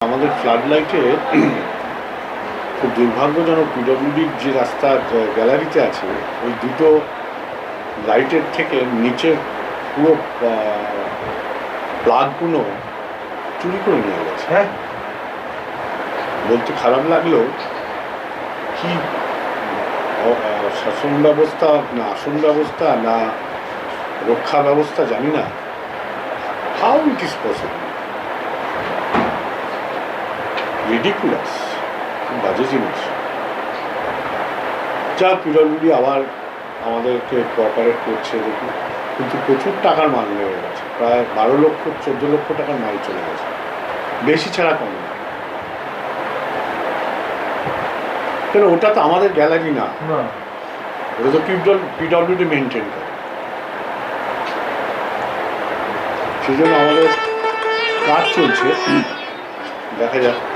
আমাদের ফ্লাড লাইটে খুব দুর্ভাগ্যজনক পিডব্লিউডির যে রাস্তা গ্যালারিতে আছে ওই দুটো লাইটের থেকে নিচের পুরো প্লাগগুলো চুরি করে নিয়ে গেছে। হ্যাঁ। বলতে খারাপ লাগল কি শাসন ব্যবস্থা না আসন ব্যবস্থা না রক্ষা ব্যবস্থা জানি না। How it is possible ridiculous খুব বাজে জিনিস। যা পিডব্লিউডি আবার আমাদেরকে কোঅপারেট করছে দেখি। কিন্তু প্রচুর টাকার মাল হয়ে গেছে। প্রায় বারো লক্ষ চোদ্দ লক্ষ টাকার মাল চলে গেছে। বেশি ছাড়া কম না। কেন ওটা তো আমাদের গ্যালারি না। না। ওটা তো পিডব্লিউডি মেনটেন করে। সেই জন্য আমাদের কাজ চলছে। দেখা যাক।